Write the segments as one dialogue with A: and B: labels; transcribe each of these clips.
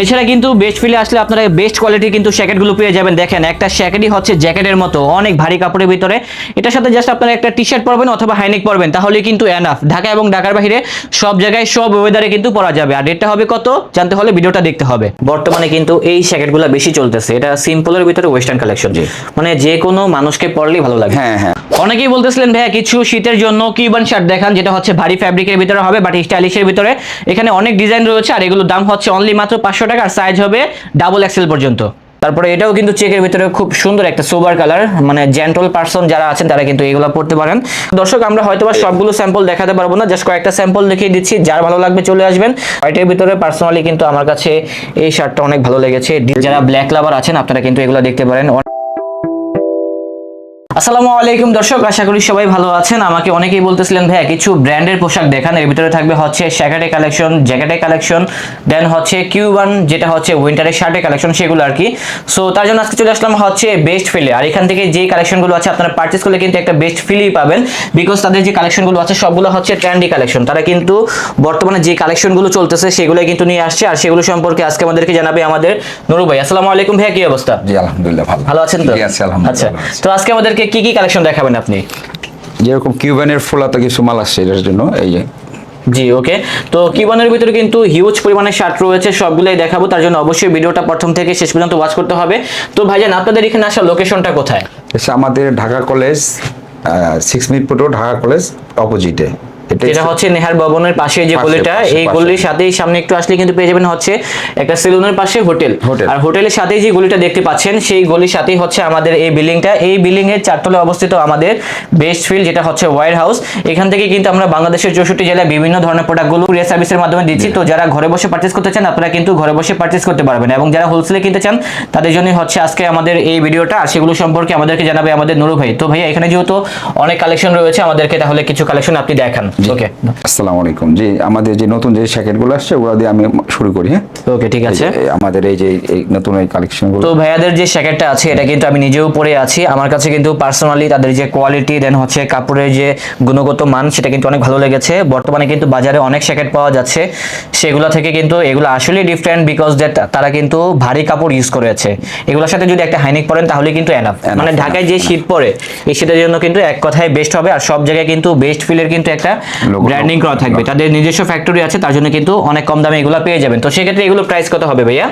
A: এছাড়া কিন্তু বেস্ট ফিলে আসলে আপনারা বেস্ট কোয়ালিটির কিন্তু শ্যাকেটগুলো পেয়ে যাবেন। দেখেন একটা শ্যাকেটই হচ্ছে জ্যাকেটের মতো অনেক ভারী কাপড়ের ভিতরে। এটার সাথে জাস্ট আপনারা একটা টি শার্ট পরবেন অথবা হাইনেক পরবেন তাহলে কিন্তু এনাফ ঢাকা এবং ঢাকার বাইরে সব জায়গায় সব ওয়েদারে কিন্তু পরা যাবে। আর রেটটা হবে কত? জানতে হলে ভিডিওটা দেখতে হবে। বর্তমানে কিন্তু এই শ্যাকেটগুলো বেশি চলতেছে। এটা সিম্পলের ভিতরে ওয়েস্টার্ন কালেকশন মানে যে কোনো মানুষকে পরলেই ভালো লাগে।
B: হ্যাঁ হ্যাঁ।
A: অনেকেই বলতেছিলেন ভাইয়া কিছু শীতের জন্য কিউবান শার্ট দেখান? যেটা হচ্ছে ভারী ফ্যাব্রিকের ভিতরে হবে বাট স্টাইলিশের ভিতরে। এখানে অনেক ডিজাইন রয়েছে আর এগুলোর দাম হচ্ছে অনলি মাত্র পাঁচশো টাকা আর সাইজ হবে ডাবল এক্সেল পর্যন্ত। তারপরে এটাও কিন্তু চেকের ভিতরে খুব সুন্দর একটা সোবার কালার মানে জেন্টল পার্সন যারা আছেন তারা কিন্তু এগুলো পড়তে পারেন। দর্শক, আমরা হয়তো বা সবগুলো স্যাম্পল দেখাতে পারব না জাস্ট কয়েকটা স্যাম্পল দেখিয়ে দিচ্ছি, যার ভালো লাগবে চলে আসবেন। হোয়াইটের ভিতরে পার্সোনালি কিন্তু আমার কাছে এই শার্টটা অনেক ভালো লেগেছে। যারা ব্ল্যাক লাভার আছেন, আপনারা কিন্তু এগুলো দেখতে পারেন। আসসালামু আলাইকুম দর্শক আশা করি সবাই ভালো আছেন। আমাকে অনেকেই বলতেছিলেন ভাইয়া কিছু ব্র্যান্ডের পোশাক দেখান। এর ভিতরে থাকবে হচ্ছে শ্যাকাটে কালেকশন জ্যাকেটের কালেকশন দেন হচ্ছে কিউ যেটা হচ্ছে উইন্টারের শার্টের কালেকশন সেগুলো আর কি। সো তার জন্য আজকে চলে আসলাম হচ্ছে বেস্ট ফিলে। আর এখান থেকে যে কালেকশনগুলো আছে আপনারা পারচেস করলে কিন্তু একটা বেস্ট ফিলই পাবেন বিকজ তাদের যে কালেকশনগুলো আছে সবগুলো হচ্ছে ট্রেন্ডি কালেকশন। তারা কিন্তু বর্তমানে যে কালেকশনগুলো চলতেছে সেগুলো কিন্তু নিয়ে আসছে। আর সেগুলো সম্পর্কে আজকে আমাদেরকে জানাবে আমাদের নুরু ভাই। আসসালামু আলাইকুম ভাইয়া কি অবস্থা?
B: জি আলহামদুলিল্লাহ ভালো।
A: ভালো আছেন তো?
B: জি আছি আলহামদুলিল্লাহ
A: আচ্ছা তো আজকে আমাদেরকে কি কি কালেকশন দেখাবেন আপনি?
B: যেরকম কিউবানের ফোলাতে কিছু মাল আসছে এটার জন্য এই যে।
A: জি ওকে তো কিউবানের ভিতরে কিন্তু হিউজ পরিমাণে শার্ট রয়েছে সবগুলোই দেখাবো তার জন্য অবশ্যই ভিডিওটা প্রথম থেকে শেষ পর্যন্ত ওয়াচ করতে হবে। তো ভাইজান আপনাদের এখানে আসার লোকেশনটা কোথায়?
B: আমাদের ঢাকা কলেজ সিক্স মিনিট পুটো ঢাকা কলেজ অপোজিটে
A: যেটা হচ্ছে নেহার ভবনের পাশে যে গলিটা এই গলির সাথেই সামনে একটু আসলে কিন্তু পেয়ে যাবেন হচ্ছে একটা সেলুনের পাশে হোটেল।
B: হোটেল।
A: আর হোটেলের সাথেই যে গলিটা দেখতে পাচ্ছেন সেই গলির সাথেই হচ্ছে আমাদের এই বিল্ডিংটা। এই বিল্ডিং এর চারতলে অবস্থিত আমাদের বেস্ট ফিল্ড যেটা হচ্ছে ওয়ার হাউস। এখান থেকে কিন্তু আমরা বাংলাদেশের চৌষট্টি জেলায় বিভিন্ন ধরনের প্রোডাক্টগুলো কুরিয়ার সার্ভিসের মাধ্যমে দিচ্ছি। তো যারা ঘরে বসে পারচেস করতে চান আপনারা কিন্তু ঘরে বসে পারচেস করতে পারবেন। এবং যারা হোলসেলে কিনতে চান তাদের জন্য হচ্ছে আজকে আমাদের এই ভিডিওটা। আর সেগুলো সম্পর্কে আমাদেরকে জানাবে আমাদের নুরু ভাই। তো ভাইয়া এখানে যেহেতু অনেক কালেকশন রয়েছে আমাদেরকে তাহলে কিছু কালেকশন আপনি দেখান। ওকে
B: আসসালামু আলাইকুম জি আমাদের যে নতুন যে শ্যাকেটগুলো আসছে ওগুলো দিয়ে আমি শুরু করি হ্যাঁ?
A: ওকে ঠিক আছে।
B: আমাদের এই যে এই নতুন এই কালেকশনগুলো
A: তো ভাইয়াদের যে শ্যাকেটটা আছে এটা কিন্তু আমি নিজেও পরে আছি। আমার কাছে কিন্তু পার্সোনালি তাদের যে কোয়ালিটি দেন হচ্ছে কাপড়ের যে গুণগত মান সেটা কিন্তু অনেক ভালো লেগেছে। বর্তমানে কিন্তু বাজারে অনেক শ্যাকেট পাওয়া যাচ্ছে। সেগুলো থেকে কিন্তু এগুলো আসলে ডিফারেন্ট বিকজ দ্যাট তারা কিন্তু ভারী কাপড় ইউজ করেছে। এগুলোর সাথে যদি একটা হাইনিক পরেন তাহলে কিন্তু এনাফ মানে ঢাকায় যে শীত পরে এই শীতের জন্য কিন্তু এক কথায় বেস্ট হবে আর সব জায়গায় কিন্তু বেস্ট ফিলের কিন্তু একটা ব্র্যান্ডিং করা থাকবে। তাদের নিজস্ব ফ্যাক্টরি আছে তার জন্য কিন্তু অনেক কম দামে এগুলো পেয়ে যাবেন। তো সেক্ষেত্রে এগুলো প্রাইস কত হবে ভাইয়া?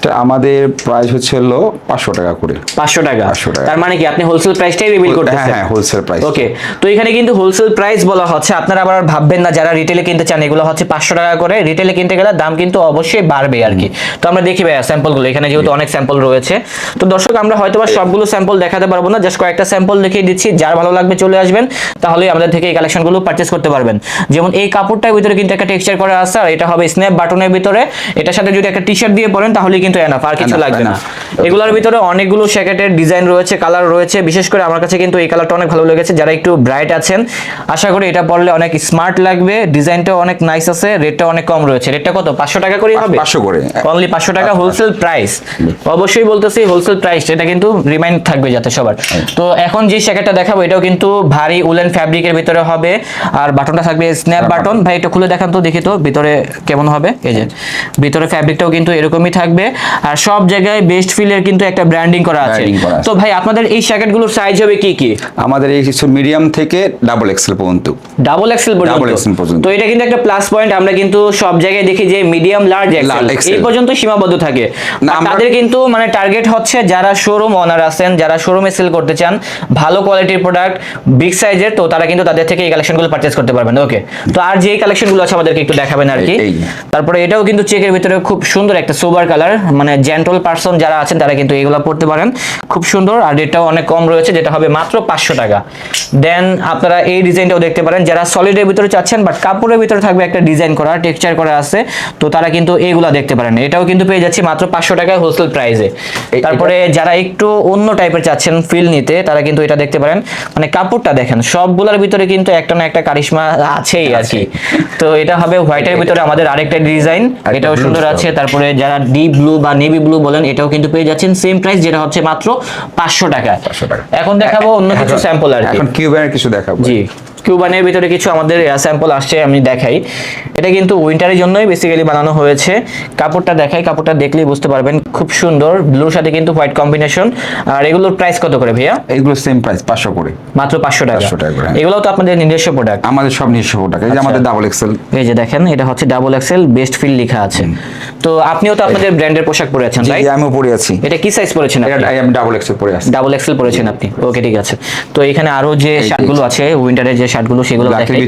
B: এটা আমাদের প্রাইস হচ্ছে হলো পাঁচশো টাকা করে।
A: পাঁচশো টাকা।
B: 500 টাকা।
A: তার মানে কি? আপনি হোলসেল প্রাইসটাই রিভিল করতেছেন।
B: হ্যাঁ হোলসেল প্রাইস
A: ওকে তো এখানে কিন্তু হোলসেল প্রাইস বলা হচ্ছে আপনারা আবার ভাববেন না যারা রিটেলে কিনতে চান এগুলো হচ্ছে পাঁচশো টাকা করে। রিটেলে কিনতে গেলে দাম কিন্তু অবশ্যই বাড়বে আর কি। তো আমরা দেখি ভাইয়া স্যাম্পলগুলো এখানে যেহেতু অনেক স্যাম্পল রয়েছে। তো দর্শক আমরা হয়তো বা সবগুলো স্যাম্পল দেখাতে পারব না জাস্ট কয়েকটা স্যাম্পল দেখিয়ে দিচ্ছি। যার ভালো লাগবে চলে আসবেন তাহলে আমাদের থেকে এই কালেকশনগুলো পারচেস করতে পারবেন। যেমন এই কাপড়টার ভিতরে কিন্তু একটা টেক্সচার করা আছে আর এটা হবে স্ন্যাপ বাটনের ভিতরে। এটার সাথে যদি একটা টি শার্ট দিয়ে পরেন তাহলে কিন্তু এনাফ আর কিছু লাগবে না। এগুলোর ভিতরে অনেকগুলো শ্যাকেটের ডিজাইন রয়েছে কালার রয়েছে। বিশেষ করে আমার কাছে কিন্তু এই কালারটা অনেক ভালো লেগেছে। যারা একটু ব্রাইট আছেন আশা করি এটা পরলে অনেক স্মার্ট লাগবে। ডিজাইনটাও অনেক নাইস আছে রেটটা অনেক কম রয়েছে। রেটটা কত? পাঁচশো টাকা করে হবে?
B: পাঁচশো করে।
A: অনলি পাঁচশো টাকা হোলসেল প্রাইস অবশ্যই বলতেছি হোলসেল প্রাইস এটা কিন্তু রিমাইন্ড থাকবে যাতে সবার। তো এখন যে শ্যাকেটটা দেখাবো এটাও কিন্তু ভারী উলেন ফ্যাব্রিকের ভিতরে হবে। আর বাটনটা থাকবে স্ন্যাপ বাটন ভাই এটা খুলে দেখান তো দেখি তো ভিতরে কেমন হবে? এই যে ভিতরে ফ্যাব্রিকটাও কিন্তু এরকমই থাকবে। আর সব জায়গায় বেস্ট ফিলের কিন্তু একটা ব্র্যান্ডিং করা আছে। তো ভাই আপনাদের এই শ্যাকেটগুলোর সাইজ হবে কি কি?
B: আমাদের এই কিছু মিডিয়াম থেকে ডাবল এক্সেল পর্যন্ত।
A: ডাবল এক্সেল পর্যন্ত। তো এটা কিন্তু একটা প্লাস পয়েন্ট আমরা কিন্তু সব জায়গায় দেখি যে মিডিয়াম লার্জ এক্সেল এই পর্যন্ত সীমাবদ্ধ থাকে। তাদের কিন্তু মানে টার্গেট হচ্ছে যারা শোরুম ওনার আছেন যারা শোরুমে সেল করতে চান ভালো কোয়ালিটির প্রোডাক্ট বিগ সাইজের তো তারা কিন্তু তাদের থেকে এই কালেকশনগুলো পারচেজ করতে পারবেন। ওকে তো আর যে কালেকশনগুলো আছে আমাদেরকে একটু দেখাবেন আর কি। তারপরে এটাও কিন্তু চেকের ভিতরে খুব সুন্দর একটা সোবার কালার মানে জেন্টল পার্সন যারা আছেন তারা কিন্তু এগুলো পড়তে পারেন। খুব সুন্দর আর রেটটাও অনেক কম রয়েছে যেটা হবে মাত্র পাঁচশো টাকা। দেন আপনারা এই ডিজাইনটাও দেখতে পারেন যারা সলিডের ভিতরে চাচ্ছেন বাট কাপড়ের ভিতরে থাকবে একটা ডিজাইন করা টেক্সচার করা আছে তো তারা কিন্তু এইগুলা দেখতে পারেন। এটাও কিন্তু পেয়ে যাচ্ছি মাত্র পাঁচশো টাকায় হোলসেল প্রাইসে তারপরে যারা একটু অন্য টাইপের চাচ্ছেন ফিল নিতে তারা কিন্তু এটা দেখতে পারেন। মানে কাপড়টা দেখেন সবগুলোর ভিতরে কিন্তু একটা না একটা কারিশমা আছেই আর কি। তো এটা হবে হোয়াইটের ভিতরে আমাদের আরেকটা ডিজাইন এটাও সুন্দর আছে। তারপরে যারা ডিপ ব্লু বা নেভি ব্লু বলেন এটাও কিন্তু পেয়ে যাচ্ছেন সেম প্রাইস যেটা হচ্ছে মাত্র পাঁচশো টাকা।
B: 500 টাকা।
A: এখন দেখাবো অন্য কিছু স্যাম্পল আর কি।
B: এখন কিউবানের কিছু দেখাবো।
A: জি কিউবানের ভিতরে কিছু আমাদের স্যাম্পল আসছে আমি দেখাই। এটা কিন্তু উইন্টারের জন্যই বেসিক্যালি বানানো হয়েছে। কাপড়টা দেখাই কাপড়টা দেখলেই বুঝতে পারবেন খুব সুন্দর। ব্লুর সাথে কিন্তু হোয়াইট কম্বিনেশন আর এগুলোর প্রাইস কত করে ভাইয়া?
B: এগুলো সেম প্রাইস পাঁচশো করে।
A: মাত্র পাঁচশো টাকা।
B: 500 টাকা।
A: এগুলো তো আপনাদের নিজস্ব প্রোডাক্ট
B: আমাদের সব নিজস্ব প্রোডাক্ট এই যে
A: আচ্ছা।
B: আমাদের ডাবল এক্সেল
A: এই যে দেখেন এটা হচ্ছে ডাবল এক্সেল বেস্ট ফিল লেখা আছে। তো আপনিও তো আপনাদের ব্র্যান্ডের পোশাক পরে আছেন
B: জি
A: রাইট
B: আমিও পরে আছি।
A: এটা কি সাইজ পরেছেন
B: এটা
A: আপনি?
B: আমি ডাবল এক্সেল পরে আছি।
A: ডাবল এক্সেল পরেছেন আপনি। ওকে ঠিক আছে। তো এখানে আরও যে শার্টগুলো আছে উইন্টারের যে শার্টগুলো সেগুলো দেখাই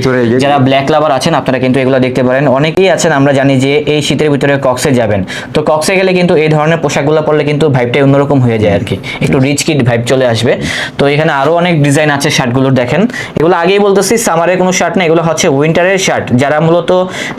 A: যারা ব্ল্যাক লাভার আছেন আপনারা কিন্তু এগুলো দেখতে পারেন। অনেকেই আছেন আমরা জানি যে এই শীতের ভিতরে কক্সে যাবেন। তো কক্সে গেলে কিন্তু এই ধরনের পোশাকগুলো পরলে কিন্তু ভাইবটাই অন্যরকম হয়ে যায় আর কি। একটু রিচ কিড ভাইব চলে আসবে। তো এখানে আরও অনেক ডিজাইন আছে শার্টগুলোর দেখেন। এগুলো আগেই বলতেছি সামারের কোনো শার্ট না এগুলো হচ্ছে উইন্টারের শার্ট যারা মূলত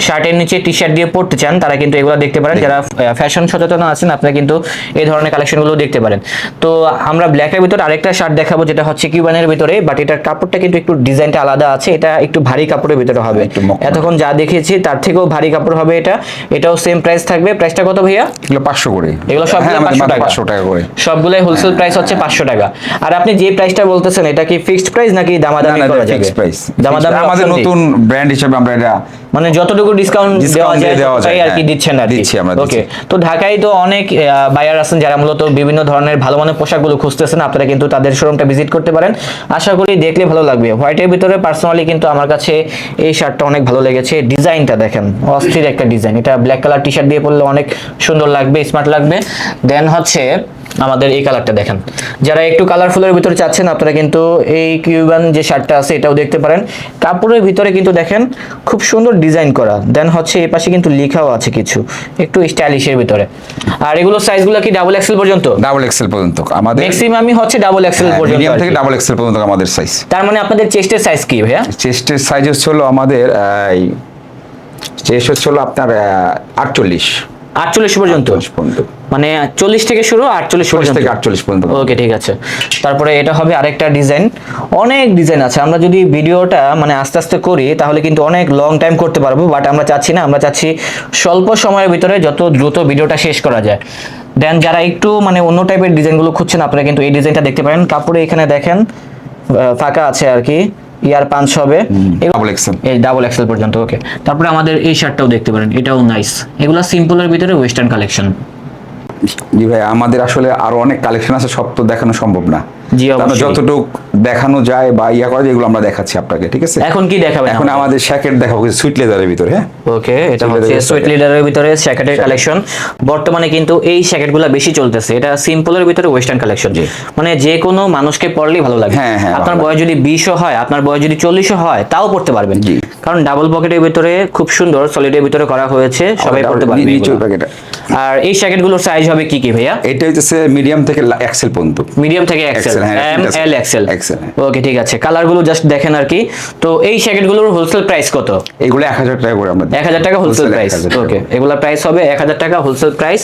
A: শার্টের নিচে টি শার্ট দিয়ে পড়তে চান তারা কিন্তু এগুলো দেখতে পারেন যারা ফ্যাশন সচেতন আছেন আপনারা কিন্তু এই ধরনের কালেকশনগুলো দেখতে পারেন। তো আমরা ব্ল্যাকের ভিতরে আরেকটা শার্ট দেখাবো যেটা হচ্ছে কিউবানের ভিতরে বাট এটার কাপড়টা কিন্তু একটু ডিজাইনটা আলাদা আছে এটা একটু ভারী কাপড়ের ভিতরে হবে। এতক্ষণ যা দেখিয়েছি তার থেকেও ভারী কাপড় হবে এটা। এটাও সেম প্রাইস থাকবে। প্রাইসটা কত ভাইয়া?
B: এগুলো পাঁচশো করে।
A: এগুলো সব
B: হ্যাঁ আমাদের
A: পাঁচশো টাকা।
B: পাঁচশো টাকা করে।
A: সবগুলাই হোলসেল প্রাইস হচ্ছে পাঁচশো টাকা। আর আপনি যে প্রাইসটা বলতেছেন এটা কি ফিক্সড প্রাইস নাকি দামাদামি করা যাবে?
B: প্রাইস
A: দামাদামি
B: আমাদের নতুন ব্র্যান্ড হিসেবে আমরা এটা
A: মানে যতটুকু ডিসকাউন্ট দেওয়া যায়
B: দেওয়া যায়,
A: তাই আর কি
B: হ্যাঁ।
A: দিচ্ছেন আর কি?
B: দিচ্ছি আমরা,
A: ওকে তো ঢাকায় তো অনেক বায়ার আছেন যারা মূলত বিভিন্ন ধরনের ভালো মানের পোশাকগুলো খুঁজতেছেন আপনারা কিন্তু তাদের শোরুমটা ভিজিট করতে পারেন। আশা করি দেখলে ভালো লাগবে। হোয়াইটের ভিতরে পার্সোনালি কিন্তু আমার কাছে এই শার্টটা অনেক ভালো লেগেছে। ডিজাইনটা দেখেন অস্থির একটা ডিজাইন। এটা ব্ল্যাক কালার টি শার্ট দিয়ে পরলে অনেক সুন্দর লাগবে স্মার্ট লাগবে। দেন হচ্ছে আমাদের এই কালারটা দেখেন। যারা একটু কালারফুলের ভিতরে চাচ্ছেন আপনারা কিন্তু এই কিউবান যে শার্টটা আছে এটাও দেখতে পারেন। কাপড়ের ভিতরে কিন্তু দেখেন খুব সুন্দর ডিজাইন করা। দেন হচ্ছে এই পাশে কিন্তু লেখাও আছে কিছু একটু স্টাইলিশের ভিতরে। আর এগুলো সাইজগুলো কি ডাবল এক্সেল পর্যন্ত?
B: ডাবল এক্সেল পর্যন্ত। আমাদের
A: ম্যাক্সিমামই হচ্ছে ডাবল এক্সেল পর্যন্ত
B: মিডিয়াম থেকে ডাবল এক্সেল পর্যন্ত আমাদের সাইজ
A: তার মানে আপনাদের চেস্টের সাইজ কি ভাইয়া?
B: চেস্টের সাইজ হচ্ছে হলো আমাদের চেস্ট হচ্ছে হলো আপনার আটচল্লিশ।
A: আটচল্লিশ পর্যন্ত। মানে চল্লিশ থেকে শুরু আটচল্লিশ
B: চল্লিশ
A: পর্যন্ত।
B: থেকে আটচল্লিশ পর্যন্ত।
A: ওকে ঠিক আছে। তারপরে এটা হবে আরেকটা ডিজাইন। অনেক ডিজাইন আছে। আমরা যদি ভিডিওটা মানে আস্তে আস্তে করি তাহলে কিন্তু অনেক লং টাইম করতে পারব বাট আমরা চাচ্ছি না আমরা চাচ্ছি স্বল্প সময়ের ভিতরে যত দ্রুত ভিডিওটা শেষ করা যায়। দেন যারা একটু মানে অন্য টাইপের ডিজাইনগুলো খুঁজছেন আপনারা কিন্তু এই ডিজাইনটা দেখতে পারেন। কাপড়ে এখানে দেখেন ফাঁকা আছে আর কি। ইয়ার পাঁচ হবে।
B: ডাবল এক্সেল
A: এই ডাবল এক্সেল পর্যন্ত ওকে তারপরে আমাদের এই শার্টটাও দেখতে পারেন এটাও নাইস এগুলো সিম্পলের ভিতরে ওয়েস্টার্ন কালেকশন
B: জি ভাই আমাদের আসলে আরও অনেক কালেকশন আছে সব তো দেখানো সম্ভব না।
A: জি, অবশ্যই।
B: যতটুক দেখানো যায় বা ইয়া করা যায় এগুলো আমরা দেখাচ্ছি আপনাকে ঠিক আছে?
A: এখন কি দেখাবেন
B: এখন আমাদের? শ্যাকেট দেখাবো সুইট লেদারের ভিতরে হ্যাঁ?
A: ওকে এটা হচ্ছে সুইট লিডারের ভিতরে জ্যাকেটের কালেকশন বর্তমানে কিন্তু এই জ্যাকেটগুলো বেশি চলতেছে এটা সিম্পলের ভিতরে ওয়েস্টার্ন কালেকশন
B: জি।
A: মানে যে কোনো মানুষকে পরলেই ভালো লাগে।
B: হ্যাঁ, হ্যাঁ,
A: আপনার বয়স যদি বিশও হয় আপনার বয়স যদি চল্লিশও হয় তাও পড়তে পারবেন।
B: জি।
A: কারণ ডাবল পকেটের ভিতরে খুব সুন্দর সলিডের ভিতরে করা হয়েছে সবাই পড়তে পারবে। আর এই জ্যাকেটগুলোর সাইজ হবে কি কি ভাইয়া?
B: এটা হচ্ছে মিডিয়াম থেকে এক্সেল পর্যন্ত।
A: মিডিয়াম থেকে XL M L XL. Okay ঠিক আছে। কালারগুলো জাস্ট দেখেন আর কি। তো এই জ্যাকেটগুলোর হোলসেল প্রাইস কত?
B: এগুলো এক হাজার টাকা করে আমরা দিই।
A: এক হাজার টাকা হোলসেল প্রাইস
B: 1000
A: ওকে এগুলা প্রাইস হবে এক হাজার টাকা হোলসেল প্রাইস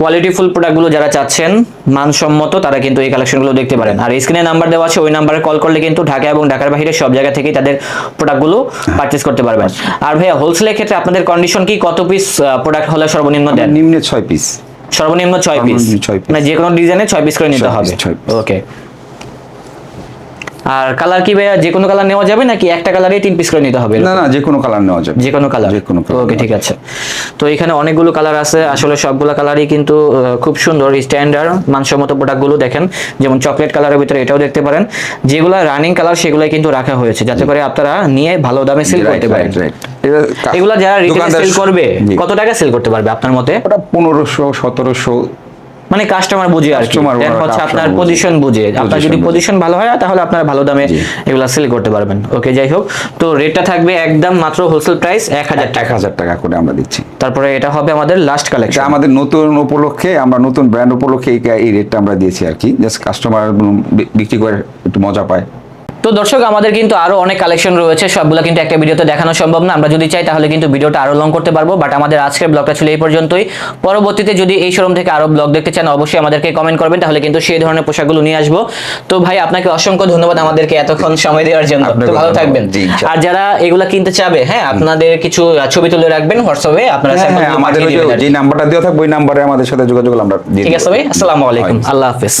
A: কোয়ালিটিফুল প্রোডাক্টগুলো যারা চাচ্ছেন মানসম্মত তারা কিন্তু এই কালেকশনগুলো দেখতে পারেন। আর স্ক্রিনে নাম্বার দেওয়া আছে ওই নাম্বারে কল করলে কিন্তু ঢাকা এবং ঢাকার বাইরে সব জায়গা থেকেই তাদের প্রোডাক্টগুলো পারচেস করতে পারবেন। আর ভাইয়া হোলসেলের ক্ষেত্রে আপনাদের কন্ডিশন কি? কত পিস প্রোডাক্ট হলে সর্বনিম্ন দেন?
B: নিম্নে ছয় পিস
A: সর্বনিম্ন ছয় পিস মানে যে কোনো ডিজাইনে ছয় পিস করে নিতে হবে। ওকে আর কালার কি ভাইয়া যে কোনো কালার নেওয়া যাবে নাকি একটা কালারে তিন পিস করে নিতে হবে
B: না না যে কোনো কালার নেওয়া যাবে।
A: যে কোনো কালার
B: যে কোনো
A: ওকে ঠিক আছে। তো এখানে অনেকগুলো কালার আছে। আসলে সবগুলো কালারই কিন্তু খুব সুন্দর স্ট্যান্ডার্ড মানসম্মত প্রোডাক্টগুলো দেখেন। যেমন চকলেট কালারের ভিতরে এটাও দেখতে পারেন। যেগুলো রানিং কালার সেগুলাই কিন্তু রাখা হয়েছে। যাতে করে আপনারা নিয়ে ভালো দামে সেল করতে পারেন। এগুলো যারা রিটেল সেল করবে কত টাকা সেল করতে পারবে আপনার মতে?
B: ওটা পনেরোশো সতেরোশো
A: মানে কাস্টমার বুঝে আর হচ্ছে আপনার পজিশন বুঝে। আপনার যদি পজিশন ভালো হয় তাহলে আপনারা ভালো দামে। এগুলা সেল করতে পারবেন। ওকে যাই হোক। তো রেটটা থাকবে একদম মাত্র হোলসেল প্রাইস এক হাজার
B: এক
A: টাকা।
B: হাজার টাকা করে আমরা দিচ্ছি।
A: তারপরে এটা হবে আমাদের লাস্ট কালেকশন
B: আমাদের নতুন উপলক্ষে আমরা নতুন ব্র্যান্ড উপলক্ষে এই রেটটা আমরা দিয়েছি আর কি। জাস্ট কাস্টমার বিক্রি করে একটু মজা পায়।
A: তো দর্শক আমাদের কিন্তু আরও অনেক কালেকশন রয়েছে সবগুলো কিন্তু একটা ভিডিওতে দেখানো সম্ভব না। আমরা যদি চাই তাহলে কিন্তু ভিডিওটা আরও লং করতে পারব বাট আমাদের আজকের ব্লগটা ছিল এই পর্যন্তই। পরবর্তীতে যদি এই শোরুম থেকে আরও ব্লগ দেখতে চান অবশ্যই আমাদেরকে কমেন্ট করবেন তাহলে কিন্তু সেই ধরনের পোশাকগুলো নিয়ে আসব। তো ভাই আপনাকে অসংখ্য ধন্যবাদ আমাদেরকে এতক্ষণ সময় দেওয়ার জন্য। তো ভালো থাকবেন। আর যারা এগুলা কিনতে চাবে হ্যাঁ আপনাদের কিছু ছবি তুলে রাখবেন হোয়াটসঅ্যাপে আপনারা
B: হ্যাঁ, হ্যাঁ, আমাদের যে- নাম্বারটা দেওয়া থাকবে ওই নাম্বারে আমাদের সাথে যোগাযোগ আমরা
A: ঠিক আছে ভাই আসসালামু আলাইকুম। আল্লাহ হাফেজ।